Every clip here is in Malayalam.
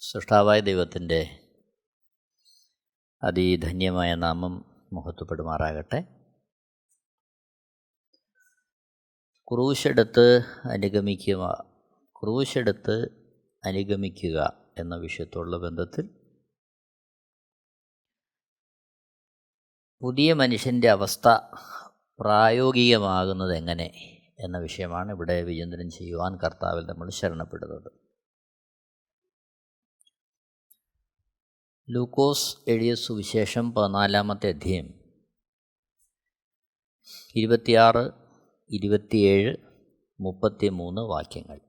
സൃഷ്ടാവായ ദൈവത്തിന്റെ അതിധന്യമായ നാമം മഹത്വപ്പെടുമാറാകട്ടെ. ക്രൂശെടുത്ത് അനുഗമിക്കുക ക്രൂശെടുത്ത് അനുഗമിക്കുക എന്ന വിഷയത്തോടുള്ള ബന്ധത്തിൽ പുതിയ മനുഷ്യന്റെ അവസ്ഥ പ്രായോഗികമാകുന്നത് എങ്ങനെ എന്ന വിഷയമാണ് ഇവിടെ വിചിന്തനം ചെയ്യുവാൻ കർത്താവിൽ നമ്മൾ ശരണപ്പെടുന്നത്. ലൂക്കോസ് എഴുതിയ സുവിശേഷം പതിനാലാമത്തെ അധ്യയം ഇരുപത്തിയാറ് ഇരുപത്തിയേഴ് മുപ്പത്തി മൂന്ന് വാക്യങ്ങൾ.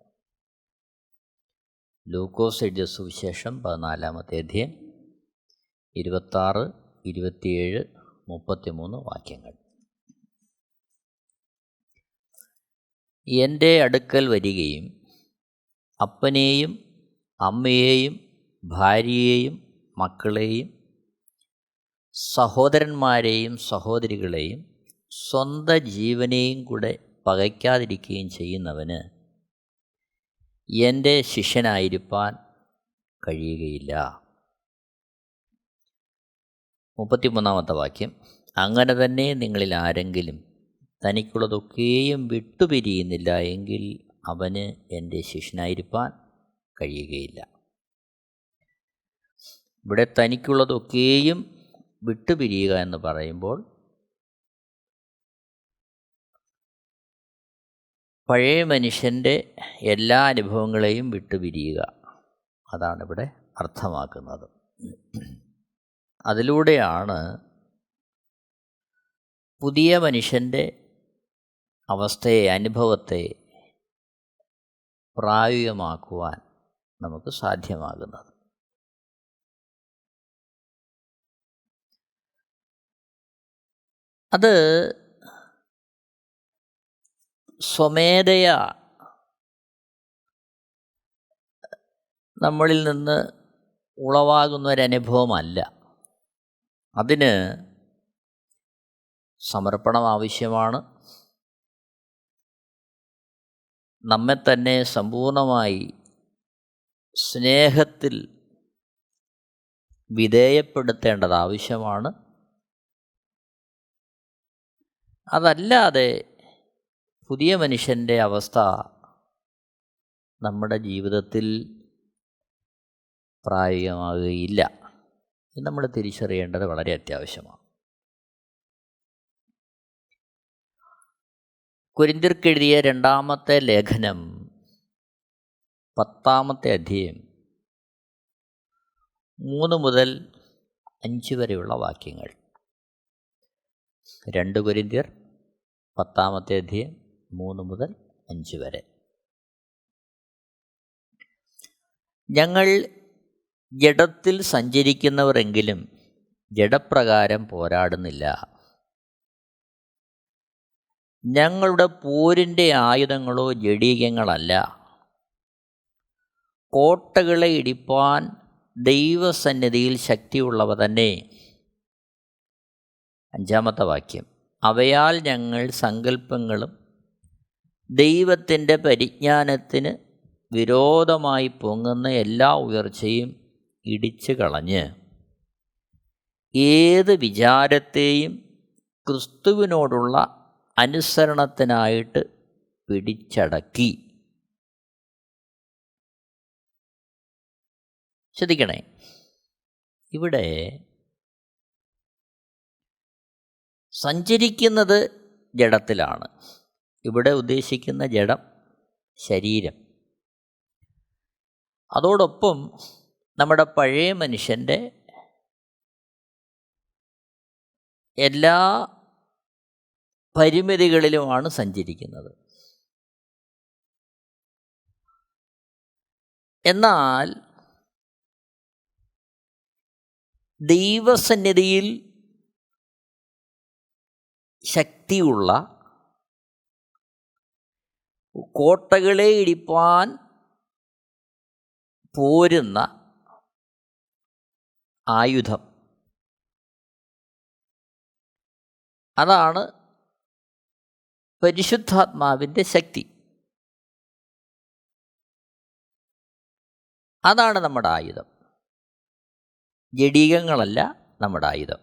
ലൂക്കോസ് എഴുതിയ സുവിശേഷം പതിനാലാമത്തെ അധ്യയം ഇരുപത്താറ് ഇരുപത്തിയേഴ് മുപ്പത്തി മൂന്ന് വാക്യങ്ങൾ. എന്റെ അടുക്കൽ വരികയും അപ്പനെയും അമ്മയെയും ഭാര്യയെയും മക്കളെയും സഹോദരന്മാരെയും സഹോദരികളെയും സ്വന്ത ജീവനെയും കൂടെ പകയ്ക്കാതിരിക്കുകയും ചെയ്യുന്നവന് എന്റെ ശിഷ്യനായിരിക്കാൻ കഴിയുകയില്ല. മുപ്പത്തിമൂന്നാമത്തെ വാക്യം. അങ്ങനെ തന്നെ നിങ്ങളിൽ ആരെങ്കിലും തനിക്കുള്ളതൊക്കെയും വിട്ടുപിരിയുന്നില്ല എങ്കിൽ അവന് എന്റെ ശിഷ്യനായിരിക്കാൻ കഴിയുകയില്ല. ഇവിടെ തനിക്കുള്ളതൊക്കെയും വിട്ടുപിരിയുക എന്ന് പറയുമ്പോൾ പഴയ മനുഷ്യന്റെ എല്ലാ അനുഭവങ്ങളെയും വിട്ടുപിരിയുക. അതാണ് ഇവിടെ അർത്ഥമാക്കുന്നത്. അതിലൂടെയാണ് പുതിയ മനുഷ്യന്റെ അവസ്ഥയെ അനുഭവത്തെ പ്രായോഗികമാക്കുവാൻ നമുക്ക് സാധ്യമാകുന്നത്. അത് സ്വമേധയ നമ്മളിൽ നിന്ന് ഉളവാകുന്ന ഒരനുഭവമല്ല അതിന് സമർപ്പണം ആവശ്യമാണ്. നമ്മെ തന്നെ സമ്പൂർണമായി സ്നേഹത്തിൽ വിധേയപ്പെടുത്തേണ്ടത് ആവശ്യമാണ്. അതല്ലാതെ പുതിയ മനുഷ്യന്റെ അവസ്ഥ നമ്മുടെ ജീവിതത്തിൽ പ്രായോഗികമാകുകയില്ല ഇത് നമ്മൾ തിരിച്ചറിയേണ്ടത് വളരെ അത്യാവശ്യമാണ്. കുരിന്തിർക്കെഴുതിയ രണ്ടാമത്തെ ലേഖനം പത്താമത്തെ അധ്യയം മൂന്ന് മുതൽ അഞ്ച് വരെയുള്ള വാക്യങ്ങൾ. രണ്ട് കുരിന്തിയർ പത്താമത്തെ അധ്യയം മൂന്ന് മുതൽ അഞ്ച് വരെ. ഞങ്ങൾ ജഡത്തിൽ സഞ്ചരിക്കുന്നവരെങ്കിലും ജഡപ്രകാരം പോരാടുന്നില്ല. ഞങ്ങളുടെ പോരിന്റെ ആയുധങ്ങളോ ജഡീകങ്ങളല്ല. കോട്ടകളെ ഇടിപ്പാൻ ദൈവസന്നിധിയിൽ ശക്തിയുള്ളവ തന്നെ. അഞ്ചാമത്തെ വാക്യം. അവയാൽ ഞങ്ങൾ സങ്കല്പങ്ങളും ദൈവത്തിന്റെ പരിജ്ഞാനത്തിന് വിരോധമായി പൊങ്ങുന്ന എല്ലാ ഉയർച്ചയും ഇടിച്ചു കളഞ്ഞ് ഏത് വിചാരത്തെയും ക്രിസ്തുവിനോടുള്ള അനുസരണത്തിനായിട്ട് പിടിച്ചടക്കി. ശ്രദ്ധിക്കണേ. ഇവിടെ സഞ്ചരിക്കുന്നത് ജഡത്തിലാണ്. ഇവിടെ ഉദ്ദേശിക്കുന്ന ജഡം ശരീരം. അതോടൊപ്പം നമ്മുടെ പഴയ മനുഷ്യന്റെ എല്ലാ പരിമിതികളിലുമാണ് സഞ്ചരിക്കുന്നത്. എന്നാൽ ദൈവസന്നിധിയിൽ ശക്തിയുള്ള കോട്ടകളെ ഇടിപ്പാൻ പോരുന്ന ആയുധം. അതാണ് പരിശുദ്ധാത്മാവിന്റെ ശക്തി. അതാണ് നമ്മുടെ ആയുധം. ജഡീകങ്ങളല്ല നമ്മുടെ ആയുധം.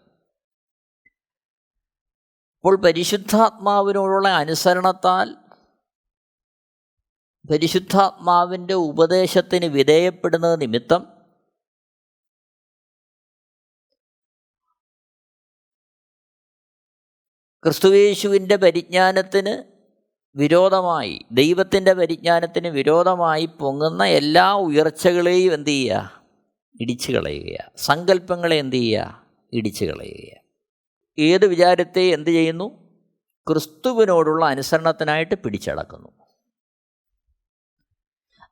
അപ്പോൾ പരിശുദ്ധാത്മാവിനോടുള്ള അനുസരണത്താൽ പരിശുദ്ധാത്മാവിന്റെ ഉപദേശത്തിന് വിധേയപ്പെടുന്നത് നിമിത്തം ക്രിസ്തുവേശുവിന്റെ പരിജ്ഞാനത്തിന് വിരോധമായി ദൈവത്തിന്റെ പരിജ്ഞാനത്തിന് വിരോധമായി പൊങ്ങുന്ന എല്ലാ ഉയർച്ചകളെയും എന്തു ചെയ്യുക? ഇടിച്ചു കളയുക സങ്കല്പങ്ങളെ എന്തു ചെയ്യുക? ഇടിച്ചു കളയുക ഏത് വിചാരത്തെ എന്ത് ചെയ്യുന്നു? ക്രിസ്തുവിനോടുള്ള അനുസരണത്തിനായിട്ട് പിടിച്ചടക്കുന്നു.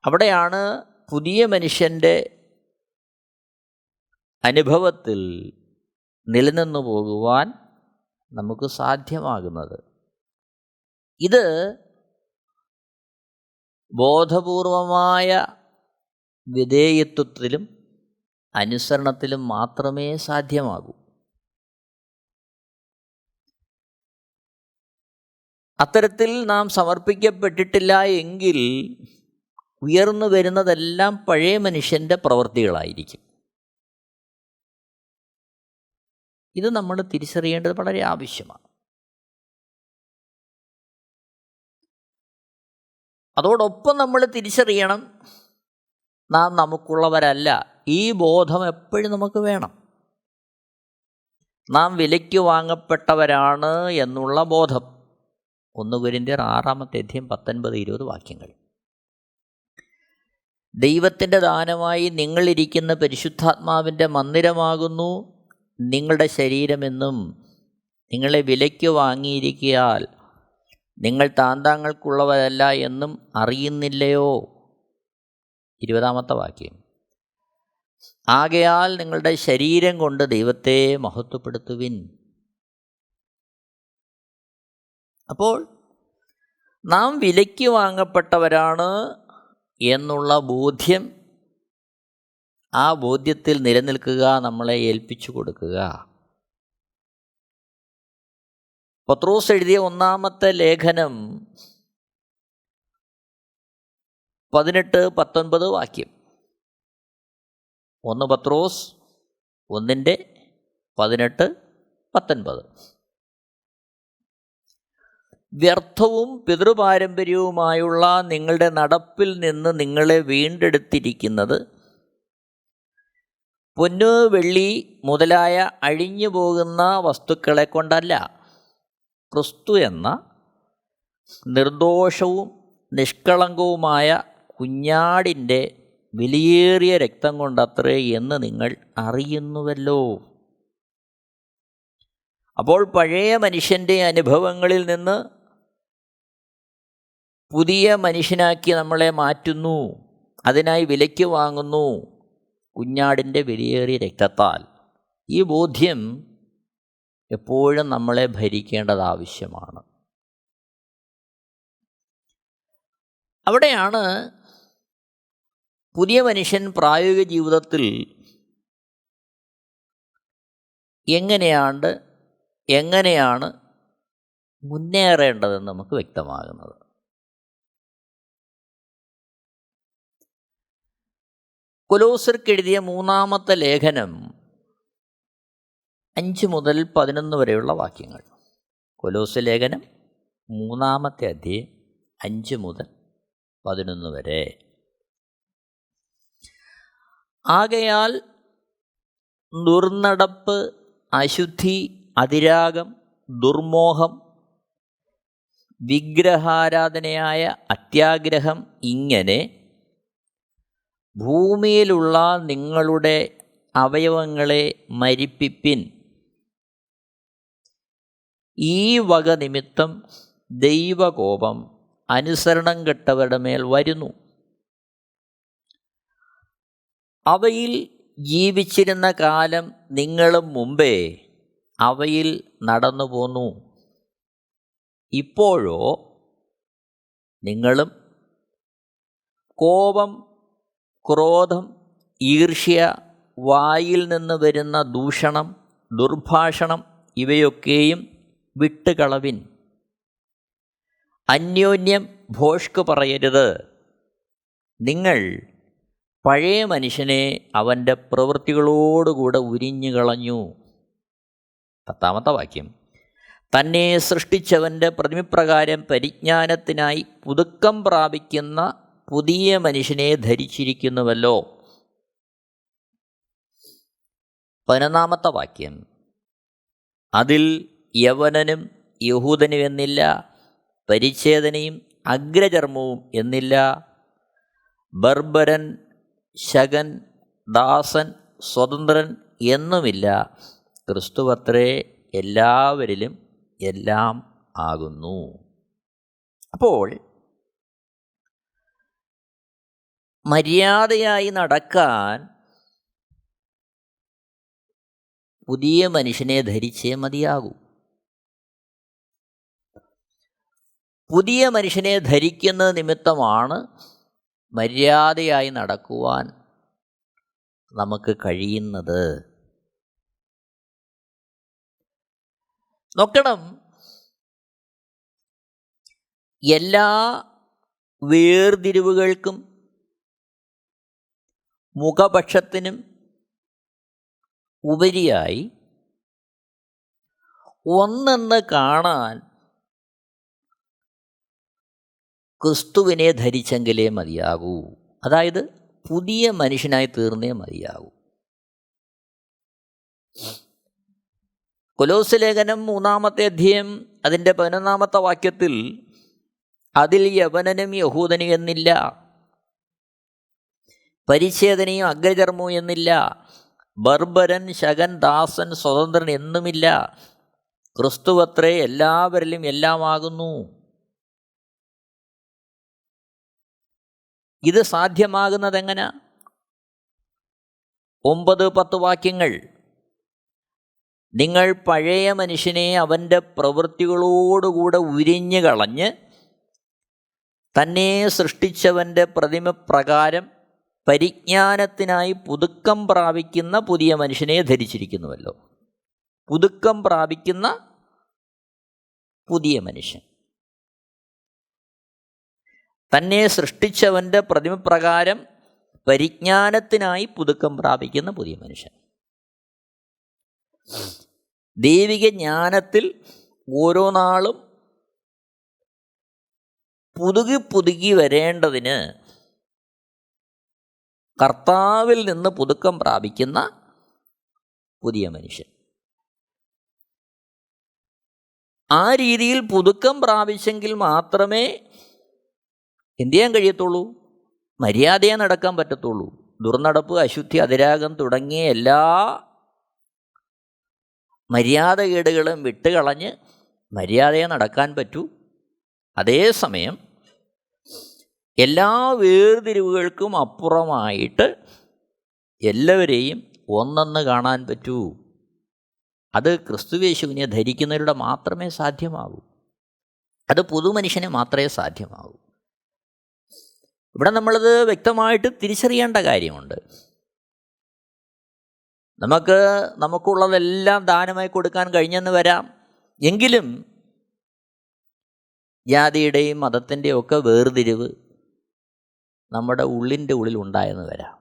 അവിടെയാണ് പുതിയ മനുഷ്യന്റെ അനുഭവത്തിൽ നിലനിന്നു പോകുവാൻ നമുക്ക് സാധ്യമാകുന്നത്. ഇത് ബോധപൂർവമായ വിധേയത്വത്തിലും അനുസരണത്തിലും മാത്രമേ സാധ്യമാകൂ. അത്തരത്തിൽ നാം സമർപ്പിക്കപ്പെട്ടിട്ടില്ല എങ്കിൽ ഉയർന്നു വരുന്നതെല്ലാം പഴയ മനുഷ്യന്റെ പ്രവൃത്തികളായിരിക്കും ഇത് നമ്മൾ തിരിച്ചറിയേണ്ടത് വളരെ ആവശ്യമാണ്. അതോടൊപ്പം നമ്മൾ തിരിച്ചറിയണം നാം നമുക്കുള്ളവരല്ല. ഈ ബോധം എപ്പോഴും നമുക്ക് വേണം. നാം വിലയ്ക്ക് വാങ്ങപ്പെട്ടവരാണ് എന്നുള്ള ബോധം. ഒന്ന് ആറാമത്തെ അധ്യയം പത്തൊൻപത് ഇരുപത് വാക്യങ്ങൾ. ദൈവത്തിന്റെ ദാനമായി നിങ്ങളിരിക്കുന്ന പരിശുദ്ധാത്മാവിന്റെ മന്ദിരമാകുന്നു. നിങ്ങളുടെ ശരീരമെന്നും നിങ്ങളെ വിലയ്ക്ക് വാങ്ങിയിരിക്കിയാൽ നിങ്ങൾ താന്താങ്ങൾക്കുള്ളവരല്ല എന്നും അറിയുന്നില്ലയോ? ഇരുപതാമത്തെ വാക്യം. ആകയാൽ നിങ്ങളുടെ ശരീരം കൊണ്ട് ദൈവത്തെ മഹത്വപ്പെടുത്തുവിൻ. അപ്പോൾ നാം വിലയ്ക്ക് വാങ്ങപ്പെട്ടവരാണ് എന്നുള്ള ബോധ്യം ആ ബോധ്യത്തിൽ നിലനിൽക്കുക നമ്മളെ ഏൽപ്പിച്ചു കൊടുക്കുക. പത്രോസ് എഴുതിയ ഒന്നാമത്തെ ലേഖനം പതിനെട്ട് പത്തൊൻപത് വാക്യം. ഒന്ന് പത്രോസ് ഒന്നിന്റെ പതിനെട്ട് പത്തൊൻപത്. വ്യർത്ഥവും പിതൃപാരമ്പര്യവുമായുള്ള നിങ്ങളുടെ നടപ്പിൽ നിന്ന് നിങ്ങളെ വീണ്ടെടുത്തിരിക്കുന്നത് പൊന്നു വെള്ളി മുതലായ അഴിഞ്ഞു പോകുന്ന വസ്തുക്കളെ കൊണ്ടല്ല. ക്രിസ്തു എന്ന നിർദോഷവും നിഷ്കളങ്കവുമായ കുഞ്ഞാടിന്റെ വിലയേറിയ രക്തം കൊണ്ടത്രേ എന്ന് നിങ്ങൾ അറിയുന്നുവല്ലോ. അപ്പോൾ പഴയ മനുഷ്യന്റെ അനുഭവങ്ങളിൽ നിന്ന് പുതിയ മനുഷ്യനാക്കി നമ്മളെ മാറ്റുന്നു. അതിനായി വിലയ്ക്ക് വാങ്ങുന്നു. കുഞ്ഞാടിന്റെ വിലയേറിയ രക്തത്താൽ ഈ ബോധ്യം എപ്പോഴും നമ്മളെ ഭരിക്കേണ്ടത് ആവശ്യമാണ്. അവിടെയാണ് പുതിയ മനുഷ്യൻ പ്രായോഗിക ജീവിതത്തിൽ എങ്ങനെയാണ്ട് എങ്ങനെയാണ് മുന്നേറേണ്ടതെന്ന് നമുക്ക് വ്യക്തമാകുന്നത്. കൊലോസർക്കെഴുതിയ മൂന്നാമത്തെ ലേഖനം അഞ്ച് മുതൽ പതിനൊന്ന് വരെയുള്ള വാക്യങ്ങൾ. കൊലോസ് ലേഖനം മൂന്നാമത്തെ അധ്യയം അഞ്ച് മുതൽ പതിനൊന്ന് വരെ. ആകയാൽ ദുർനടപ്പ് അശുദ്ധി അതിരാഗം ദുർമോഹം വിഗ്രഹാരാധനയായ അത്യാഗ്രഹം ഇങ്ങനെ ഭൂമിയിലുള്ള നിങ്ങളുടെ അവയവങ്ങളെ മരിപ്പിപ്പിൻ. ഈ വക നിമിത്തം ദൈവകോപം അനുസരണം കെട്ടവരുടെ മേൽ വരുന്നു. അവയിൽ ജീവിച്ചിരുന്ന കാലം നിങ്ങളും മുമ്പേ അവയിൽ നടന്നു പോന്നു. ഇപ്പോഴോ നിങ്ങളും കോപം ക്രോധം ഈർഷ്യ വായിൽ നിന്ന് വരുന്ന ദൂഷണം ദുർഭാഷണം ഇവയൊക്കെയും വിട്ടുകളവിൻ. അന്യോന്യം ഭോഷ്ക് പറയരുത്. നിങ്ങൾ പഴയ മനുഷ്യനെ അവന്റെ പ്രവൃത്തികളോടുകൂടെ ഉരിഞ്ഞു കളഞ്ഞു പത്താമത്തെ വാക്യം. തന്നെ സൃഷ്ടിച്ചവന്റെ പ്രതിമിപ്രകാരം പരിജ്ഞാനത്തിനായി പുതുക്കം പ്രാപിക്കുന്ന പുതിയ മനുഷ്യനെ ധരിച്ചിരിക്കുന്നുവല്ലോ. പതിനൊന്നാമത്തെ വാക്യം. അതിൽ യവനനും യഹൂദനും എന്നില്ല പരിച്ഛേദനയും അഗ്രചർമ്മവും എന്നില്ല. ബർബരൻ ശകൻ ദാസൻ സ്വതന്ത്രൻ എന്നുമില്ല. ക്രിസ്തുവത്രേ എല്ലാവരിലും എല്ലാം ആകുന്നു. അപ്പോൾ മര്യാദയായി നടക്കാൻ പുതിയ മനുഷ്യനെ ധരിച്ചേ മതിയാകൂ. പുതിയ മനുഷ്യനെ ധരിക്കുന്ന നിമിത്തമാണ് മര്യാദയായി നടക്കുവാൻ നമുക്ക് കഴിയുന്നത്. നോക്കണം എല്ലാ വേർതിരിവുകൾക്കും മുഖപക്ഷത്തിനും ഉപരിയായി ഒന്നെന്ന് കാണാൻ ക്രിസ്തുവിനെ ധരിച്ചെങ്കിലേ മതിയാകൂ. അതായത് പുതിയ മനുഷ്യനായി തീർന്നേ മതിയാകൂ. കൊലോസ് ലേഖനം മൂന്നാമത്തെ അധ്യയം അതിന്റെ പതിനൊന്നാമത്തെ വാക്യത്തിൽ അതിൽ യവനനും യഹൂദനും എന്നില്ല. പരിച്ഛേദനയും അഗ്രചർമ്മവും എന്നില്ല. ബർബരൻ ശകൻ ദാസൻ സ്വതന്ത്രൻ എന്നുമില്ല. ക്രിസ്തുവത്രേ എല്ലാവരിലും എല്ലാമാകുന്നു. ഇത് സാധ്യമാകുന്നത് എങ്ങനെ ഒമ്പത് പത്ത് വാക്യങ്ങൾ. നിങ്ങൾ പഴയ മനുഷ്യനെ അവന്റെ പ്രവൃത്തികളോടുകൂടെ ഉരിഞ്ഞു കളഞ്ഞ് തന്നെ സൃഷ്ടിച്ചവന്റെ പ്രതിമ പ്രകാരം പരിജ്ഞാനത്തിനായി പുതുക്കം പ്രാപിക്കുന്ന പുതിയ മനുഷ്യനെ ധരിച്ചിരിക്കുന്നുവല്ലോ. പുതുക്കം പ്രാപിക്കുന്ന പുതിയ മനുഷ്യൻ. തന്നെ സൃഷ്ടിച്ചവന്റെ പ്രതിമപ്രകാരം പരിജ്ഞാനത്തിനായി പുതുക്കം പ്രാപിക്കുന്ന പുതിയ മനുഷ്യൻ. ദൈവിക ജ്ഞാനത്തിൽ ഓരോ നാളും പുതുകി പുതുകി വരേണ്ടതിന് കർത്താവിൽ നിന്ന് പുതുക്കം പ്രാപിക്കുന്ന പുതിയ മനുഷ്യൻ. ആ രീതിയിൽ പുതുക്കം പ്രാപിച്ചെങ്കിൽ മാത്രമേ എന്ത് ചെയ്യാൻ കഴിയത്തുള്ളൂ? മര്യാദയെ നടക്കാൻ പറ്റത്തുള്ളൂ. ദുർനടപ്പ് അശുദ്ധി അതിരാഗം തുടങ്ങിയ എല്ലാ മര്യാദകേടുകളും വിട്ടുകളഞ്ഞ് മര്യാദയെ നടക്കാൻ പറ്റൂ. അതേസമയം എല്ലാ വേർതിരിവുകൾക്കും അപ്പുറമായിട്ട് എല്ലാവരെയും ഒന്നെന്ന് കാണാൻ പറ്റൂ. അത് ക്രിസ്തുവേശുവിനെ ധരിക്കുന്നവരുടെ മാത്രമേ സാധ്യമാകൂ. അത് പുതുമനുഷ്യന് മാത്രമേ സാധ്യമാകൂ. ഇവിടെ നമ്മളത് വ്യക്തമായിട്ട് തിരിച്ചറിയേണ്ട കാര്യമുണ്ട്. നമുക്ക് നമുക്കുള്ളതെല്ലാം ദാനമായി കൊടുക്കാൻ കഴിഞ്ഞെന്ന് വരാം. എങ്കിലും ജാതിയുടെയും മതത്തിന്റെയും ഒക്കെ വേർതിരിവ് നമ്മുടെ ഉള്ളിന്റെ ഉള്ളിൽ ഉണ്ടായെന്ന് വരാം.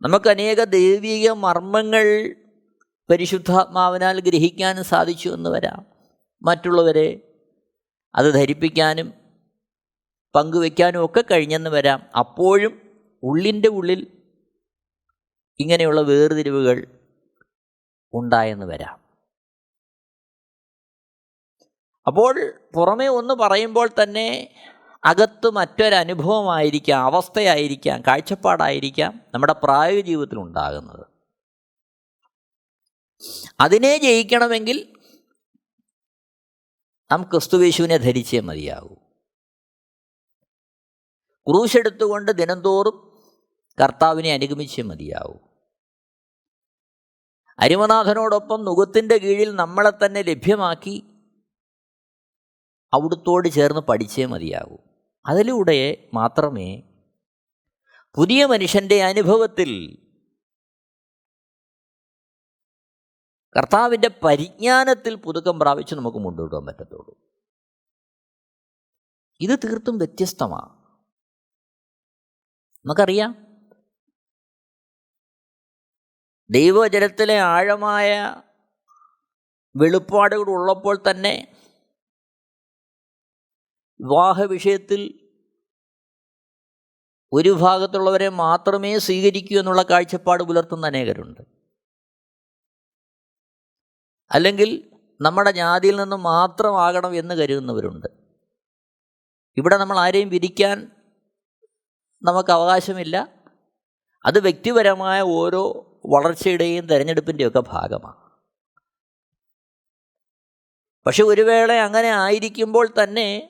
നമുക്ക് അനേക ദൈവിക മർമ്മങ്ങൾ പരിശുദ്ധാത്മാവിനാൽ ഗ്രഹിക്കാനും സാധിച്ചു എന്ന് വരാം. മറ്റുള്ളവരെ അത് ധരിപ്പിക്കാനും പങ്കുവെക്കാനും ഒക്കെ കഴിഞ്ഞെന്ന് വരാം. അപ്പോഴും ഉള്ളിന്റെ ഉള്ളിൽ ഇങ്ങനെയുള്ള വേർതിരിവുകൾ ഉണ്ടായെന്ന് വരാം. അപ്പോൾ പുറമേ ഒന്ന് പറയുമ്പോൾ തന്നെ അകത്ത് മറ്റൊരനുഭവമായിരിക്കാം അവസ്ഥയായിരിക്കാം കാഴ്ചപ്പാടായിരിക്കാം നമ്മുടെ പ്രായോഗിക ജീവിതത്തിൽ ഉണ്ടാകുന്നത്. അതിനെ ജയിക്കണമെങ്കിൽ നാം ക്രിസ്തുവേശുവിനെ ധരിച്ചേ മതിയാകൂ. ക്രൂശെടുത്തുകൊണ്ട് ദിനംതോറും കർത്താവിനെ അനുഗമിച്ചേ മതിയാവൂ അരിമനാഥനോടൊപ്പം നുഖത്തിന്റെ കീഴിൽ നമ്മളെ തന്നെ ലഭ്യമാക്കി അവിടുത്തോട് ചേർന്ന് പഠിച്ചേ മതിയാകൂ. അതിലൂടെ മാത്രമേ പുതിയ മനുഷ്യന്റെ അനുഭവത്തിൽ കർത്താവിന്റെ പരിജ്ഞാനത്തിൽ പുതുക്കം പ്രാപിച്ച് നമുക്ക് മുന്നോട്ട് പോകാൻ പറ്റത്തുള്ളൂ. ഇത് തീർത്തും വ്യത്യസ്തമാണ്. നമുക്കറിയാം. ദൈവജലത്തിലെ ആഴമായ വെളിപ്പാടുകൾ ഉള്ളപ്പോൾ തന്നെ വിവാഹ വിഷയത്തിൽ ഒരു ഭാഗത്തുള്ളവരെ മാത്രമേ സ്വീകരിക്കൂ എന്നുള്ള കാഴ്ചപ്പാട് പുലർത്തുന്ന അനേകരുണ്ട്. അല്ലെങ്കിൽ നമ്മുടെ ജാതിയിൽ നിന്ന് മാത്രമാകണം എന്ന് കരുതുന്നവരുണ്ട്. ഇവിടെ നമ്മൾ ആരെയും വിധിക്കാൻ നമുക്ക് അവകാശമില്ല. അത് വ്യക്തിപരമായ ഓരോ വളർച്ചയുടെയും തിരഞ്ഞെടുപ്പിന്റെയൊക്കെ ഭാഗമാണ്. പക്ഷെ ഒരു വേള അങ്ങനെ ആയിരിക്കുമ്പോൾ തന്നെ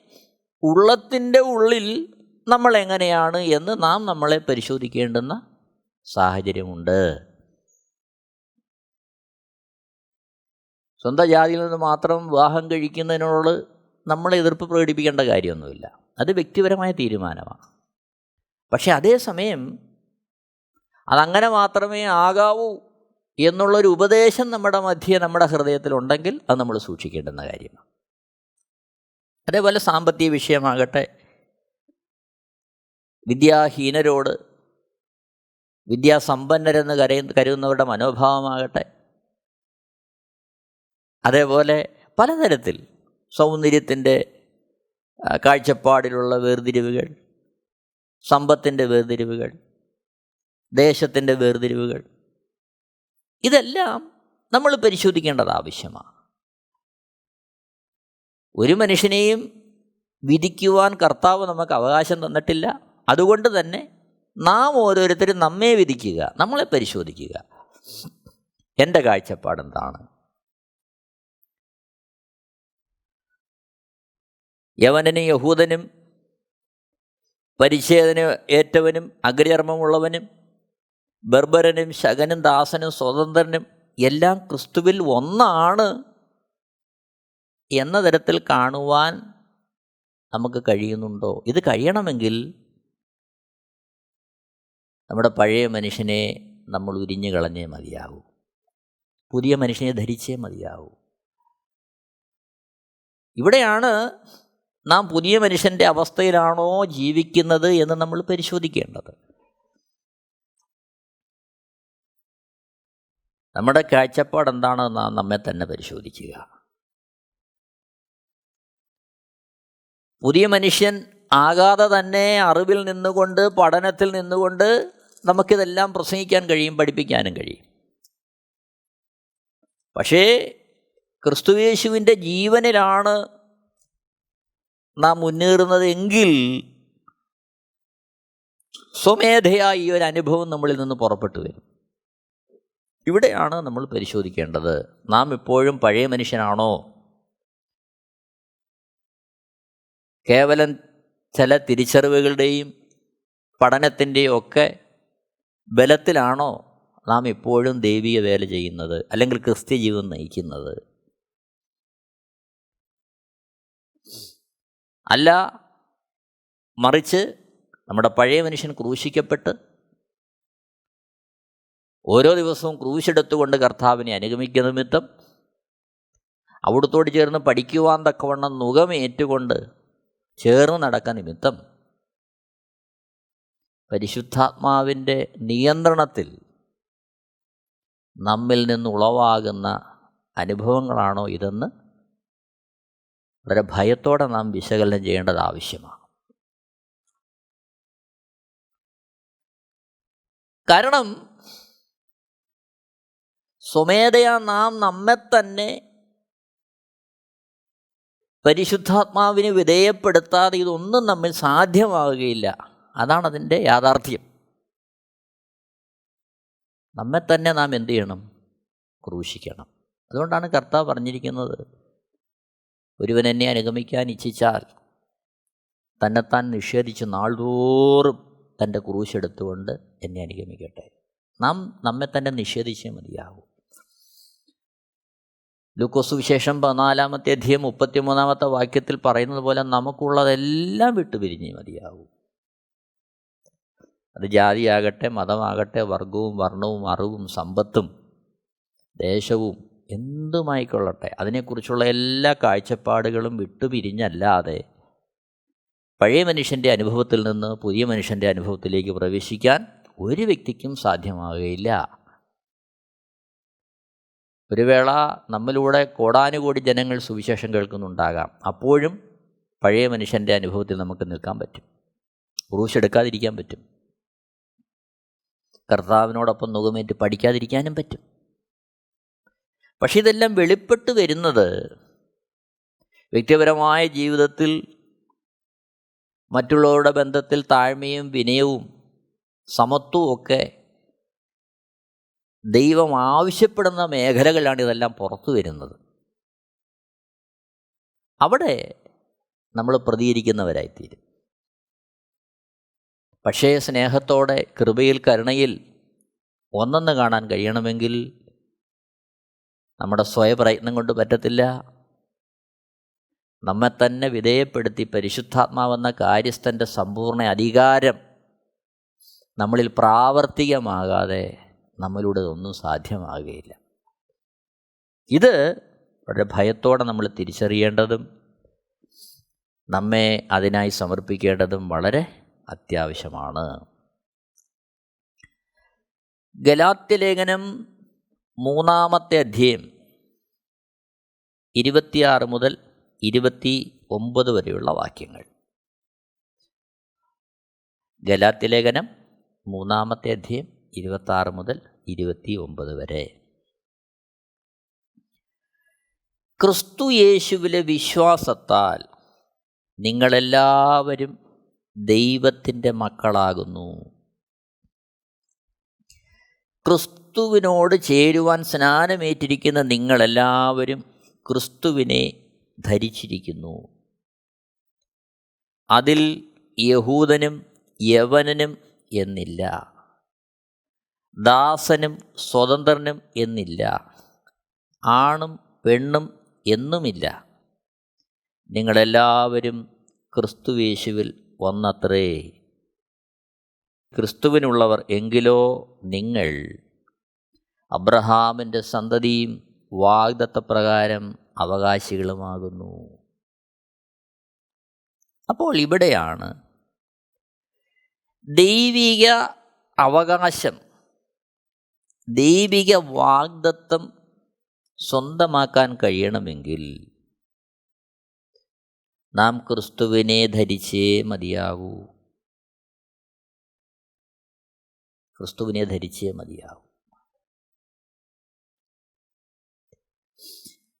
ഉള്ളത്തിന്റെ ഉള്ളിൽ നമ്മൾ എങ്ങനെയാണ് എന്ന് നാം നമ്മളെ പരിശോധിക്കേണ്ടുന്ന സാഹചര്യമുണ്ട്. സ്വന്തം ജാതിയിൽ നിന്ന് മാത്രം വിവാഹം കഴിക്കുന്നതിനോട് നമ്മൾ എതിർപ്പ് പ്രകടിപ്പിക്കേണ്ട കാര്യമൊന്നുമില്ല. അത് വ്യക്തിപരമായ തീരുമാനമാണ്. പക്ഷേ അതേസമയം അതങ്ങനെ മാത്രമേ ആകാവൂ എന്നുള്ളൊരു ഉപദേശം നമ്മുടെ മധ്യേ നമ്മുടെ ഹൃദയത്തിലുണ്ടെങ്കിൽ അത് നമ്മൾ സൂക്ഷിക്കേണ്ടുന്ന കാര്യമാണ്. അതേപോലെ സാമ്പത്തിക വിഷയമാകട്ടെ. വിദ്യാഹീനരോട് വിദ്യാസമ്പന്നരെന്ന് കരയ കരുതുന്നവരുടെ മനോഭാവമാകട്ടെ. അതേപോലെ പലതരത്തിൽ സൗന്ദര്യത്തിന്റെ കാഴ്ചപ്പാടിലുള്ള വേർതിരിവുകൾ സമ്പത്തിന്റെ വേർതിരിവുകൾ ദേശത്തിന്റെ വേർതിരിവുകൾ ഇതെല്ലാം നമ്മൾ പരിശോധിക്കേണ്ടത് ആവശ്യമാണ്. ഒരു മനുഷ്യനെയും വിധിക്കുവാൻ കർത്താവ് നമുക്ക് അവകാശം തന്നിട്ടില്ല. അതുകൊണ്ട് തന്നെ നാം ഓരോരുത്തരും നമ്മെ വിധിക്കുക നമ്മളെ പരിശോധിക്കുക. എന്റെ കാഴ്ചപ്പാടെന്താണ് യവനനും യഹൂദനും പരിച്ഛേദന ഏറ്റവനും അഗ്രചർമ്മമുള്ളവനും ബർബരനും ശകനും ദാസനും സ്വതന്ത്രനും എല്ലാം ക്രിസ്തുവിൽ ഒന്നാണ്. എന്ന തരത്തിൽ കാണുവാൻ നമുക്ക് കഴിയുന്നുണ്ടോ? ഇത് കഴിയണമെങ്കിൽ നമ്മുടെ പഴയ മനുഷ്യനെ നമ്മൾ ഉരിഞ്ഞു കളഞ്ഞേ മതിയാകൂ പുതിയ മനുഷ്യനെ ധരിച്ചേ മതിയാകൂ ഇവിടെയാണ് നാം പുതിയ മനുഷ്യന്റെ അവസ്ഥയിലാണോ ജീവിക്കുന്നത് എന്ന് നമ്മൾ പരിശോധിക്കേണ്ടത്. നമ്മുടെ കാഴ്ചപ്പാട് എന്താണെന്ന് നാം നമ്മെ തന്നെ പരിശോധിക്കുക. പുതിയ മനുഷ്യൻ ആകാതെ തന്നെ അറിവിൽ നിന്നുകൊണ്ട് പഠനത്തിൽ നിന്നുകൊണ്ട് നമുക്കിതെല്ലാം പ്രസംഗിക്കാൻ കഴിയും പഠിപ്പിക്കാനും കഴിയും. പക്ഷേ ക്രിസ്തുവേശുവിന്റെ ജീവനിലാണ് നാം മുന്നേറുന്നത് എങ്കിൽ സ്വമേധയായി ഈ ഒരു അനുഭവം നമ്മളിൽ നിന്ന് പുറപ്പെട്ടു വരും. ഇവിടെയാണ് നമ്മൾ പരിശോധിക്കേണ്ടത്. നാം ഇപ്പോഴും പഴയ മനുഷ്യനാണോ? കേവലം ചില തിരിച്ചറിവുകളുടെയും പഠനത്തിന്റെയും ഒക്കെ ബലത്തിലാണോ നാം ഇപ്പോഴും ദൈവിക വേല ചെയ്യുന്നത് അല്ലെങ്കിൽ ക്രിസ്ത്യ ജീവിതം നയിക്കുന്നത്? അല്ല മറിച്ച് നമ്മുടെ പഴയ മനുഷ്യൻ ക്രൂശിക്കപ്പെട്ട് ഓരോ ദിവസവും ക്രൂശെടുത്തുകൊണ്ട് കർത്താവിനെ അനുഗമിക്കുന്ന നിമിത്തം അവിടുത്തോട് ചേർന്ന് പഠിക്കുവാൻ തക്കവണ്ണം നുഖമേറ്റുകൊണ്ട് ചേർന്ന് നടക്കാൻ നിമിത്തം പരിശുദ്ധാത്മാവിന്റെ നിയന്ത്രണത്തിൽ നമ്മിൽ നിന്ന് ഉളവാകുന്ന അനുഭവങ്ങളാണോ ഇതെന്ന് വളരെ ഭയത്തോടെ നാം വിശകലനം ചെയ്യേണ്ടത് ആവശ്യമാണ്. കാരണം സ്വമേധയാ നാം നമ്മെ തന്നെ പരിശുദ്ധാത്മാവിന് വിധേയപ്പെടുത്താതെ ഇതൊന്നും നമ്മിൽ സാധ്യമാവുകയില്ല. അതാണ് അതിന്റെ യാഥാർത്ഥ്യം. നമ്മെ തന്നെ നാം എന്ത് ചെയ്യണം? ക്രൂശിക്കണം. അതുകൊണ്ടാണ് കർത്താവ് പറഞ്ഞിരിക്കുന്നത് ഒരുവൻ എന്നെ അനുഗമിക്കാൻ ഇച്ഛിച്ചാൽ തന്നെത്താൻ നിഷേധിച്ച് നാൾതോറും തന്റെ ക്രൂശെടുത്തുകൊണ്ട് എന്നെ അനുഗമിക്കട്ടെ. നാം നമ്മെ തന്നെ നിഷേധിച്ചേ മതിയാകും ലൂക്കോസ് വിശേഷം പതിനാലാമത്തെ അധ്യയം മുപ്പത്തിമൂന്നാമത്തെ വാക്യത്തിൽ പറയുന്നത് പോലെ നമുക്കുള്ളതെല്ലാം വിട്ടുപിരിഞ്ഞ് മതിയാകും. അത് ജാതിയാകട്ടെ മതമാകട്ടെ വർഗവും വർണവും അറിവും സമ്പത്തും ദേശവും എന്തുമായിക്കൊള്ളട്ടെ അതിനെക്കുറിച്ചുള്ള എല്ലാ കാഴ്ചപ്പാടുകളും വിട്ടുപിരിഞ്ഞല്ലാതെ പഴയ മനുഷ്യന്റെ അനുഭവത്തിൽ നിന്ന് പുതിയ മനുഷ്യന്റെ അനുഭവത്തിലേക്ക് പ്രവേശിക്കാൻ ഒരു വ്യക്തിക്കും സാധ്യമാകുകയില്ല ഒരു വേള നമ്മിലൂടെ കോടാനുകോടി ജനങ്ങൾ സുവിശേഷം കേൾക്കുന്നുണ്ടാകാം. അപ്പോഴും പഴയ മനുഷ്യന്റെ അനുഭവത്തിൽ നമുക്ക് നിൽക്കാൻ പറ്റും. ക്രൂശെടുക്കാതിരിക്കാൻ പറ്റും. കർത്താവിനോടൊപ്പം നുകമേറ്റ് പഠിക്കാതിരിക്കാനും പറ്റും. പക്ഷെ ഇതെല്ലാം വെളിപ്പെട്ട് വരുന്നത് വ്യക്തിപരമായ ജീവിതത്തിൽ മറ്റുള്ളവരുടെ ബന്ധത്തിൽ താഴ്മയും വിനയവും സമത്വവും ഒക്കെ ദൈവം ആവശ്യപ്പെടുന്ന മേഖലകളിലാണ് ഇതെല്ലാം പുറത്തു വരുന്നത്. അവിടെ നമ്മൾ പ്രതികരിക്കുന്നവരായിത്തീരും. പക്ഷേ സ്നേഹത്തോടെ കൃപയിൽ കരുണയിൽ ഒന്നെന്ന് കാണാൻ കഴിയണമെങ്കിൽ നമ്മുടെ സ്വയപ്രയത്നം കൊണ്ട് പറ്റത്തില്ല. നമ്മെ തന്നെ വിധേയപ്പെടുത്തി പരിശുദ്ധാത്മാവെന്ന കാര്യസ്ഥന്റെ സമ്പൂർണ അധികാരം നമ്മളിൽ പ്രാവർത്തികമാകാതെ നമ്മളിലൂടെ ഒന്നും സാധ്യമാകുകയില്ല. ഇത് വളരെ ഭയത്തോടെ നമ്മൾ തിരിച്ചറിയേണ്ടതും നമ്മെ അതിനായി സമർപ്പിക്കേണ്ടതും വളരെ അത്യാവശ്യമാണ്. ഗലാത്യലേഖനം മൂന്നാമത്തെ അധ്യയം ഇരുപത്തിയാറ് മുതൽ ഇരുപത്തി ഒമ്പത് വരെയുള്ള വാക്യങ്ങൾ. ഗലാത്യലേഖനം മൂന്നാമത്തെ അധ്യയം ഇരുപത്താറ് മുതൽ ഇരുപത്തി ഒമ്പത് വരെ. ക്രിസ്തു യേശുവിലെ വിശ്വാസത്താൽ നിങ്ങളെല്ലാവരും ദൈവത്തിന്റെ മക്കളാകുന്നു. ക്രിസ്തുവിനോട് ചേരുവാൻ സ്നാനമേറ്റിരിക്കുന്ന നിങ്ങളെല്ലാവരും ക്രിസ്തുവിനെ ധരിച്ചിരിക്കുന്നു. അതിൽ യഹൂദനും യവനനും എന്നില്ല. ദാസനും സ്വതന്ത്രനും എന്നില്ല. ആണും പെണ്ണും എന്നുമില്ല. നിങ്ങളെല്ലാവരും ക്രിസ്തുവേശുവിൽ വന്നത്രേ. ക്രിസ്തുവിനുള്ളവർ എങ്കിലോ നിങ്ങൾ. അബ്രഹാമിന്റെ സന്തതിയും വാഗ്ദത്തപ്രകാരം അവകാശികളുമാകുന്നു. അപ്പോൾ ഇവിടെയാണ് ദൈവിക അവകാശം. ദൈവിക വാഗ്ദത്തം സ്വന്തമാക്കാൻ കഴിയണമെങ്കിൽ നാം ക്രിസ്തുവിനെ ധരിച്ചേ മതിയാവൂ. ക്രിസ്തുവിനെ ധരിച്ചേ മതിയാവൂ.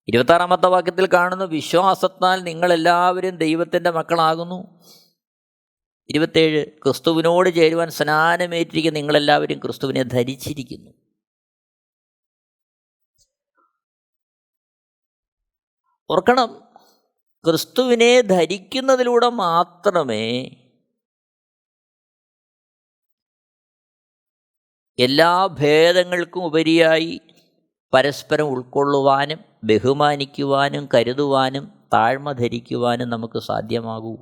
ഇരുപത്താറാമത്തെ വാക്യത്തിൽ കാണുന്നു വിശ്വാസത്താൽ നിങ്ങളെല്ലാവരും ദൈവത്തിന്റെ മക്കളാകുന്നു. ഇരുപത്തേഴ് ക്രിസ്തുവിനോട് ചേരുവാൻ സ്നാനമേറ്റിരിക്കുന്ന നിങ്ങളെല്ലാവരും ക്രിസ്തുവിനെ ധരിച്ചിരിക്കുന്നു. ഓർക്കണം ക്രിസ്തുവിനെ ധരിക്കുന്നതിലൂടെ മാത്രമേ എല്ലാ ഭേദങ്ങൾക്കും ഉപരിയായി പരസ്പരം ഉൾക്കൊള്ളുവാനും ബഹുമാനിക്കുവാനും കരുതുവാനും താഴ്മ ധരിക്കുവാനും നമുക്ക് സാധ്യമാകൂ.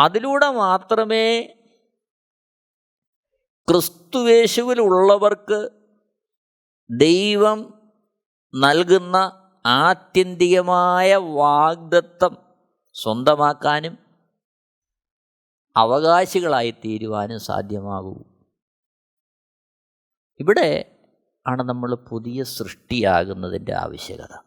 അതിലൂടെ മാത്രമേ ക്രിസ്തുവേശുവിലുള്ളവർക്ക് ദൈവം നൽകുന്ന ആത്യന്തികമായ വാഗ്ദത്തം സ്വന്തമാക്കാനും അവകാശികളായി തീരുവാനും സാധ്യമാകൂ. ഇവിടെ ആണ് നമ്മൾ പുതിയ സൃഷ്ടിയാകുന്നതിന്റെ ആവശ്യകത.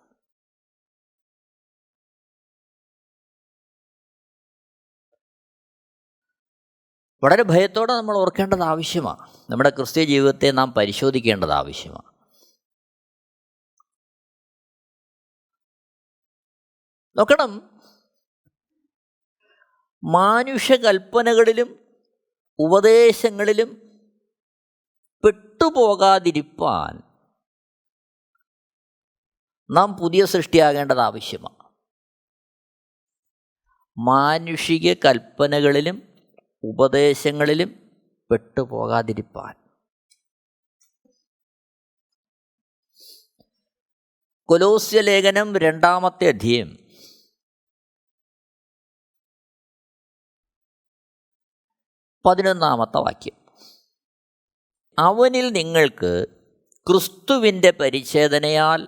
വളരെ ഭയത്തോടെ നമ്മൾ ഓർക്കേണ്ടത് ആവശ്യമാണ്. നമ്മുടെ ക്രിസ്ത്യ ജീവിതത്തെ നാം പരിശോധിക്കേണ്ടത് ആവശ്യമാണ്. നോക്കണം. മാനുഷകൽപ്പനകളിലും ഉപദേശങ്ങളിലും പെട്ടുപോകാതിരിപ്പാൻ നാം പുതിയ സൃഷ്ടിയാകേണ്ടത് ആവശ്യമാണ്. മാനുഷിക കൽപ്പനകളിലും ഉപദേശങ്ങളിലും പെട്ടുപോകാതിരിപ്പാൻ. കൊലോസ്യ ലേഖനം രണ്ടാമത്തെ അധ്യയം പതിനൊന്നാമത്തെ വാക്യം. അവനിൽ നിങ്ങൾക്ക് ക്രിസ്തുവിന്റെ പരിച്ഛേദനയാൽ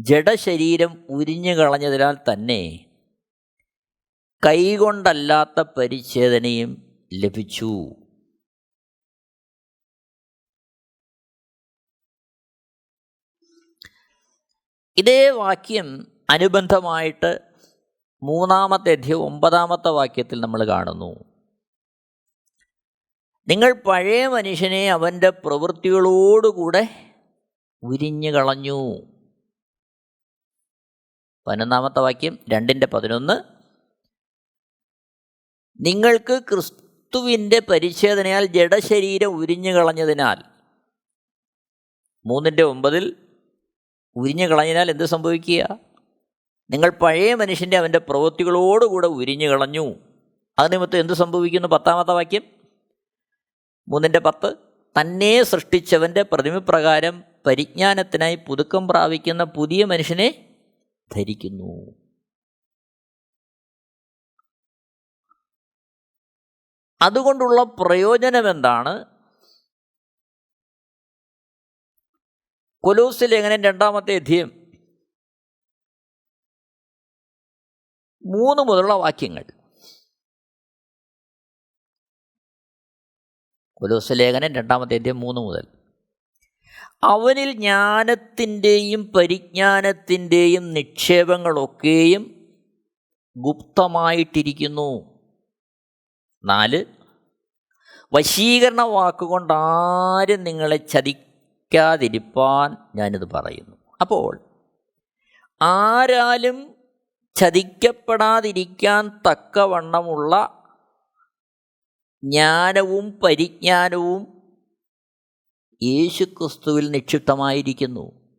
ജഡശരീരം ഉരിഞ്ഞു കളഞ്ഞതിനാൽ തന്നെ കൈകൊണ്ടല്ലാത്ത പരിച്ഛേദനയും ലഭിച്ചു. ഇതേ വാക്യം അനുബന്ധമായിട്ട് മൂന്നാമത്തെ അധ്യയം ഒമ്പതാമത്തെ വാക്യത്തിൽ നമ്മൾ കാണുന്നു. നിങ്ങൾ പഴയ മനുഷ്യനെ അവന്റെ പ്രവൃത്തികളോടുകൂടെ ഉരിഞ്ഞു കളഞ്ഞു. പതിനൊന്നാമത്തെ വാക്യം രണ്ടിന്റെ പതിനൊന്ന്. നിങ്ങൾക്ക് ക്രിസ്തുവിന്റെ പരിച്ഛേദനയാൽ ജഡശരീരം ഉരിഞ്ഞു കളഞ്ഞതിനാൽ. മൂന്നിന്റെ ഒമ്പതിൽ ഉരിഞ്ഞു കളഞ്ഞതിനാൽ എന്ത് സംഭവിക്കുക? നിങ്ങൾ പഴയ മനുഷ്യന്റെ അവന്റെ പ്രവൃത്തികളോടുകൂടെ ഉരിഞ്ഞു കളഞ്ഞു. അത് നിമിത്തം എന്ത് സംഭവിക്കുന്നു? പത്താമത്തെ വാക്യം മൂന്നിന്റെ പത്ത് തന്നെ സൃഷ്ടിച്ചവന്റെ പ്രതിമപ്രകാരം പരിജ്ഞാനത്തിനായി പുതുക്കം പ്രാപിക്കുന്ന പുതിയ മനുഷ്യനെ ധരിക്കുന്നു. അതുകൊണ്ടുള്ള പ്രയോജനം എന്താണ് കൊലൂസിൽ എങ്ങനെ രണ്ടാമത്തെ അധ്യയം? മൂന്ന് മുതലുള്ള വാക്യങ്ങൾ. കൊലൂസ് ലേഖനം രണ്ടാമത്തെ അധ്യയം മൂന്ന് മുതൽ. അവനിൽ ജ്ഞാനത്തിന്റെയും പരിജ്ഞാനത്തിന്റെയും നിക്ഷേപങ്ങളൊക്കെയും ഗുപ്തമായിട്ടിരിക്കുന്നു. നാല് വശീകരണ വാക്കുകൊണ്ട് ആരും നിങ്ങളെ ചതിക്കാതിരിപ്പാൻ ഞാനിത് പറയുന്നു. അപ്പോൾ ആരാലും ചതിക്കപ്പെടാതിരിക്കാൻ തക്കവണ്ണമുള്ള ജ്ഞാനവും പരിജ്ഞാനവും യേശുക്രിസ്തുവിൽ നിക്ഷിപ്തമായിരിക്കുന്നു.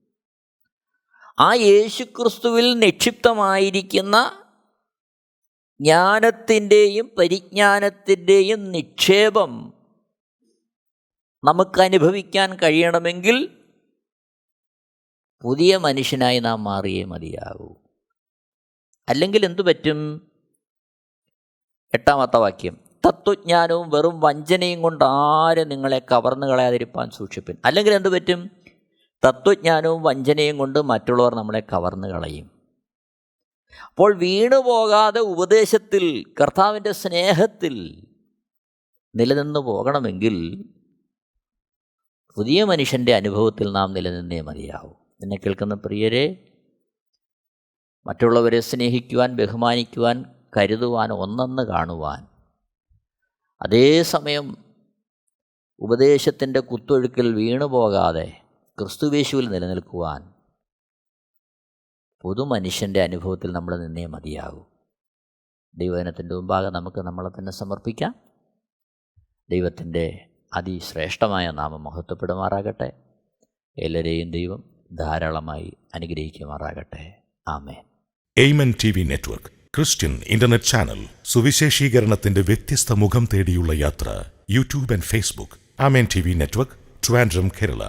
ആ യേശുക്രിസ്തുവിൽ നിക്ഷിപ്തമായിരിക്കുന്ന ജ്ഞാനത്തിന്റെയും പരിജ്ഞാനത്തിന്റെയും നിക്ഷേപം നമുക്ക് അനുഭവിക്കാൻ കഴിയണമെങ്കിൽ പുതിയ മനുഷ്യനായി നാം മാറിയേ മതിയാകൂ. അല്ലെങ്കിൽ എന്തു പറ്റും? എട്ടാമത്തെ വാക്യം. തത്വജ്ഞാനവും വെറും വഞ്ചനയും കൊണ്ട് ആരും നിങ്ങളെ കവർന്നു കളയാതിരിപ്പാൻ സൂക്ഷിപ്പിൻ. അല്ലെങ്കിൽ എന്തു പറ്റും? തത്വജ്ഞാനവും വഞ്ചനയും കൊണ്ട് മറ്റുള്ളവർ നമ്മളെ കവർന്നു കളയും. അപ്പോൾ വീണു പോകാതെ ഉപദേശത്തിൽ കർത്താവിന്റെ സ്നേഹത്തിൽ നിലനിന്ന് പോകണമെങ്കിൽ പുതിയ മനുഷ്യന്റെ അനുഭവത്തിൽ നാം നിലനിന്നേ മതിയാവും. എന്നെ കേൾക്കുന്ന പ്രിയരെ മറ്റുള്ളവരെ സ്നേഹിക്കുവാൻ ബഹുമാനിക്കുവാൻ കരുതുവാൻ ഒന്നെന്ന് കാണുവാൻ അതേസമയം ഉപദേശത്തിന്റെ കുത്തൊഴുക്കിൽ വീണു പോകാതെ ക്രിസ്തുവേശുവിൽ നിലനിൽക്കുവാൻ പൊതുമനുഷ്യന്റെ അനുഭവത്തിൽ നമ്മൾ നിന്നേ മതിയാകൂ. ദൈവജനത്തിന്റെ മുമ്പാകെ നമുക്ക് നമ്മളെ തന്നെ സമർപ്പിക്കാം. ദൈവത്തിന്റെ അതിശ്രേഷ്ഠമായ നാമം മഹത്വപ്പെടുമാറാകട്ടെ. എല്ലാവരെയും ദൈവം ധാരാളമായി അനുഗ്രഹിക്കുമാറാകട്ടെ. ആമേൻ. Amen T V network Christian internet channel സുവിശേഷീകരണത്തിന്റെ വ്യത്യസ്ത മുഖം തേടിയുള്ള യാത്ര YouTube and Facebook. Amen T V network Trivandrum Kerala.